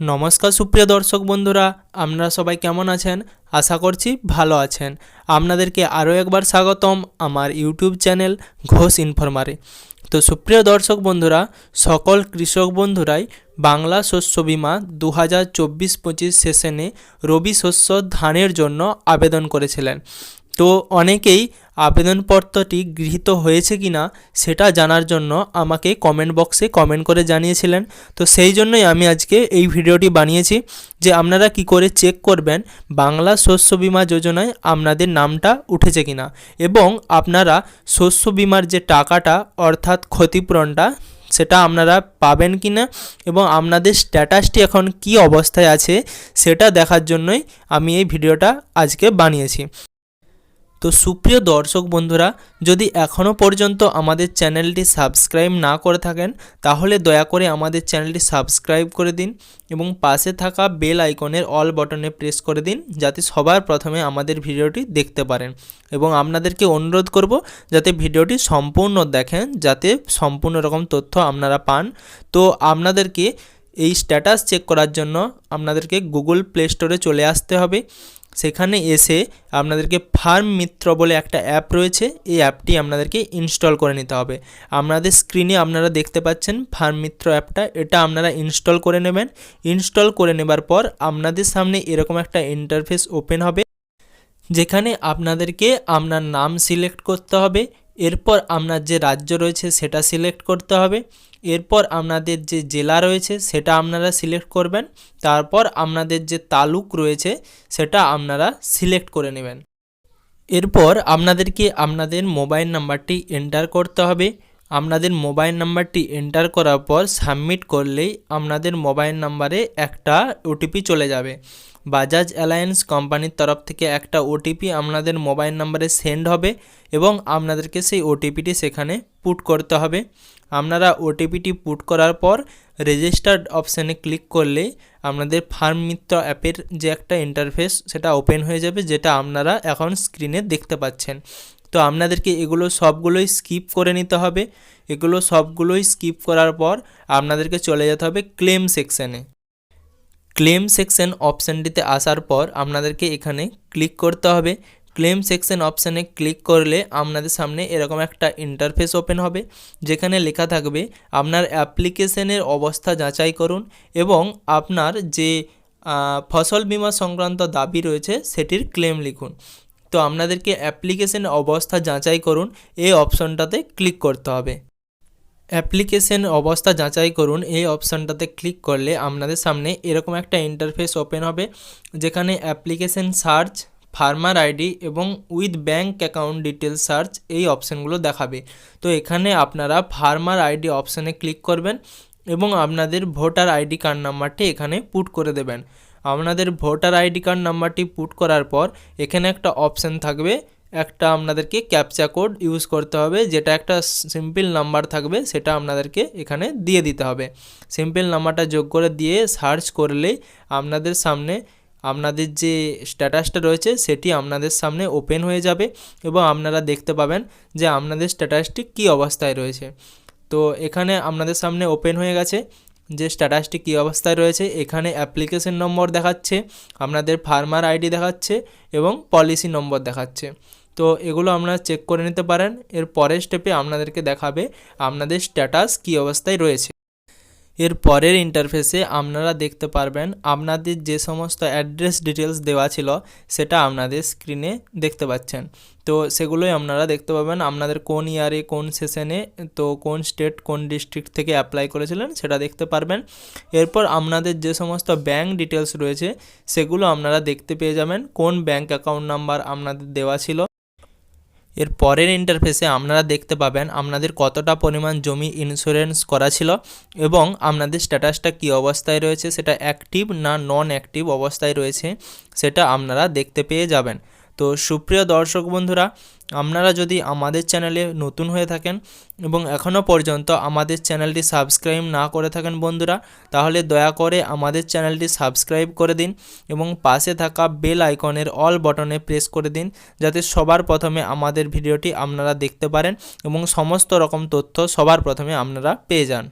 নমস্কার সুপ্রিয় দর্শক বন্ধুরা, আপনারা সবাই কেমন আছেন? আশা করছি ভালো আছেন। আপনাদেরকে আরও একবার স্বাগতম আমার ইউটিউব চ্যানেল ঘোষ ইনফরমারে। তো সুপ্রিয় দর্শক বন্ধুরা, সকল কৃষক বন্ধুরাই বাংলা শস্য বিমা দু হাজার চব্বিশ পঁচিশ সেশনে রবি শস্য ধানের জন্য আবেদন করেছিলেন। তো অনেকেই আবেদনপত্রটি গৃহীত হয়েছে কি না সেটা জানার জন্য আমাকে কমেন্ট বক্সে কমেন্ট করে জানিয়েছিলেন। তো সেই জন্যই আমি আজকে এই ভিডিওটি বানিয়েছি যে আপনারা কি করে চেক করবেন বাংলা শস্য বিমা যোজনায় আপনাদের নামটা উঠেছে কিনা এবং আপনারা শস্য বিমার যে টাকাটা অর্থাৎ ক্ষতিপূরণটা সেটা আপনারা পাবেন কি না এবং আপনাদের স্ট্যাটাসটি এখন কি অবস্থায় আছে সেটা দেখার জন্যই আমি এই ভিডিওটা আজকে বানিয়েছি। তো সুপ্রিয় দর্শক বন্ধুরা, যদি এখনও পর্যন্ত আমাদের চ্যানেলটি সাবস্ক্রাইব না করে থাকেন, তাহলে দয়া করে আমাদের চ্যানেলটি সাবস্ক্রাইব করে দিন এবং পাশে থাকা বেল আইকনের অল বটনে প্রেস করে দিন, যাতে সবার প্রথমে আমাদের ভিডিওটি দেখতে পারেন। এবং আপনাদেরকে অনুরোধ করব যাতে ভিডিওটি সম্পূর্ণ দেখেন, যাতে সম্পূর্ণ রকম তথ্য আপনারা পান। তো আপনাদেরকে এই স্ট্যাটাস চেক করার জন্য আপনাদেরকে গুগল প্লে স্টোরে চলে আসতে হবে। সেখানে এসে আপনাদেরকে ফার্ম মিত্র বলে একটা অ্যাপ রয়েছে। এই অ্যাপটি আপনাদেরকে ইনস্টল করে নিতে হবে। আপনাদের স্ক্রিনে আপনারা দেখতে পাচ্ছেন ফার্ম মিত্র অ্যাপটা। এটা আপনারা ইনস্টল করে নেবেন। ইনস্টল করে নেবার পর আপনাদের সামনে এরকম একটা ইন্টারফেস ওপেন হবে, যেখানে আপনাদেরকে আপনার নাম সিলেক্ট করতে হবে। এরপর আপনার যে রাজ্য রয়েছে সেটা সিলেক্ট করতে হবে। এরপর আপনাদের যে জেলা রয়েছে সেটা আপনারা সিলেক্ট করবেন। তারপর আপনাদের যে তালুক রয়েছে সেটা আপনারা সিলেক্ট করে নেবেন। এরপর আপনাদেরকে আপনাদের মোবাইল নাম্বারটি এন্টার করতে হবে। আপনাদের মোবাইল নাম্বারটি এন্টার করার পর সাবমিট করলেই আপনাদের মোবাইল নাম্বারে একটা ওটিপি চলে যাবে। বাজাজ অ্যালায়েন্স কোম্পানির তরফ থেকে একটা ওটিপি আপনাদের মোবাইল নাম্বারে সেন্ড হবে এবং আপনাদেরকে সেই ওটিপিটি সেখানে পুট করতে হবে। আপনারা ওটিপিটি পুট করার পর রেজিস্টার্ড অপশানে ক্লিক করলে আপনাদের ফার্ম মিত্র অ্যাপের যে একটা ইন্টারফেস সেটা ওপেন হয়ে যাবে, যেটা আপনারা এখন স্ক্রিনে দেখতে পাচ্ছেন। তো আপনাদেরকে এগুলো সবগুলোই স্কিপ করে নিতে হবে। এগুলো সবগুলোই স্কিপ করার পর আপনাদেরকে চলে যেতে হবে ক্লেম সেকশানে ক্লেম সেকশন অপশানটিতে আসার পর আপনাদেরকে এখানে ক্লিক করতে হবে। ক্লেম সেকশন অপশানে ক্লিক করলে আপনাদের সামনে এরকম একটা ইন্টারফেস ওপেন হবে, যেখানে লেখা থাকবে, আপনার অ্যাপ্লিকেশনের অবস্থা যাচাই করুন এবং আপনার যে ফসল বিমা সংক্রান্ত দাবি রয়েছে সেটির ক্লেম লিখুন। তো আপনাদেরকে অ্যাপ্লিকেশন অবস্থা যাচাই করুন, এই অপশনটাতে ক্লিক করতে হবে। অ্যাপ্লিকেশন অবস্থা যাচাই করুন। এই অপশানটাতে ক্লিক করলে আপনাদের সামনে এরকম একটা ইন্টারফেস ওপেন হবে, যেখানে অ্যাপ্লিকেশন সার্চ ফার্মার আইডি এবং with bank account details search এই অপশানগুলো দেখাবে। তো এখানে আপনারা ফার্মার আইডি অপশানে ক্লিক করবেন এবং আপনাদের ভোটার আইডি কার্ড নাম্বারটি এখানে পুট করে দেবেন। আপনাদের ভোটার আইডি কার্ড নাম্বারটি পুট করার পর এখানে একটা অপশান থাকবে একটা আপনাদেরকে ক্যাপচা কোড ইউজ করতে হবে, যেটা একটা সিম্পল নাম্বার থাকবে, সেটা আপনাদেরকে এখানে দিয়ে দিতে হবে। সিম্পল নাম্বারটা যোগ করে দিয়ে সার্চ করলেই আপনাদের সামনে, আপনাদের যে স্ট্যাটাসটা রয়েছে, সেটি আপনাদের সামনে ওপেন হয়ে যাবে এবং আপনারা দেখতে পাবেন যে আপনাদের স্ট্যাটাসটি কী অবস্থায় রয়েছে। তো এখানে আপনাদের সামনে ওপেন হয়ে গেছে যে স্ট্যাটাসটি কী অবস্থায় রয়েছে, এখানে অ্যাপ্লিকেশন নম্বর দেখাচ্ছে, আপনাদের ফার্মার আইডি দেখাচ্ছে এবং পলিসি নম্বর দেখাচ্ছে। তো এগুলো আপনারা চেক করে নিতে পারেন। এর পরের স্টেপে আপনাদেরকে দেখাবে আপনাদের স্ট্যাটাস কী অবস্থায় রয়েছে। এর পরের ইন্টারফেসে আপনারা দেখতে পারবেন আপনাদের যে সমস্ত অ্যাড্রেস ডিটেলস দেওয়া ছিল, সেটা আপনাদের স্ক্রিনে দেখতে পাচ্ছেন। তো সেগুলোই আপনারা দেখতে পাবেন আপনাদের কোন ইয়ারে কোন সেশনে তো কোন স্টেট কোন ডিস্ট্রিক্ট থেকে অ্যাপ্লাই করেছিলেন সেটা দেখতে পারবেন। এরপর আপনাদের যে সমস্ত ব্যাঙ্ক ডিটেলস রয়েছে, সেগুলো আপনারা দেখতে পেয়ে যাবেন। কোন ব্যাঙ্ক অ্যাকাউন্ট নাম্বার আপনাদের দেওয়া ছিল এর পরের ইন্টারফেসে আপনারা দেখতে পাবেন আপনাদের কতটা পরিমাণ জমি ইন্স্যুরেন্স করা ছিল এবং আপনাদের স্ট্যাটাসটা কি অবস্থায় রয়েছে, সেটা অ্যাক্টিভ না নন অ্যাক্টিভ অবস্থায় রয়েছে, সেটা আপনারা দেখতে পেয়ে যাবেন। তো সুপ্রিয় দর্শক বন্ধুরা, আপনারা যদি আমাদের চ্যানেলে নতুন হয়ে থাকেন এবং এখনও পর্যন্ত আমাদের চ্যানেলটি সাবস্ক্রাইব না করে থাকেন বন্ধুরা, তাহলে দয়া করে আমাদের চ্যানেলটি সাবস্ক্রাইব করে দিন এবং পাশে থাকা বেল আইকনের অল বটনে প্রেস করে দিন যাতে সবার প্রথমে আমাদের ভিডিওটি আপনারা দেখতে পারেন এবং সমস্ত রকম তথ্য সবার প্রথমে আপনারা পেয়ে যান।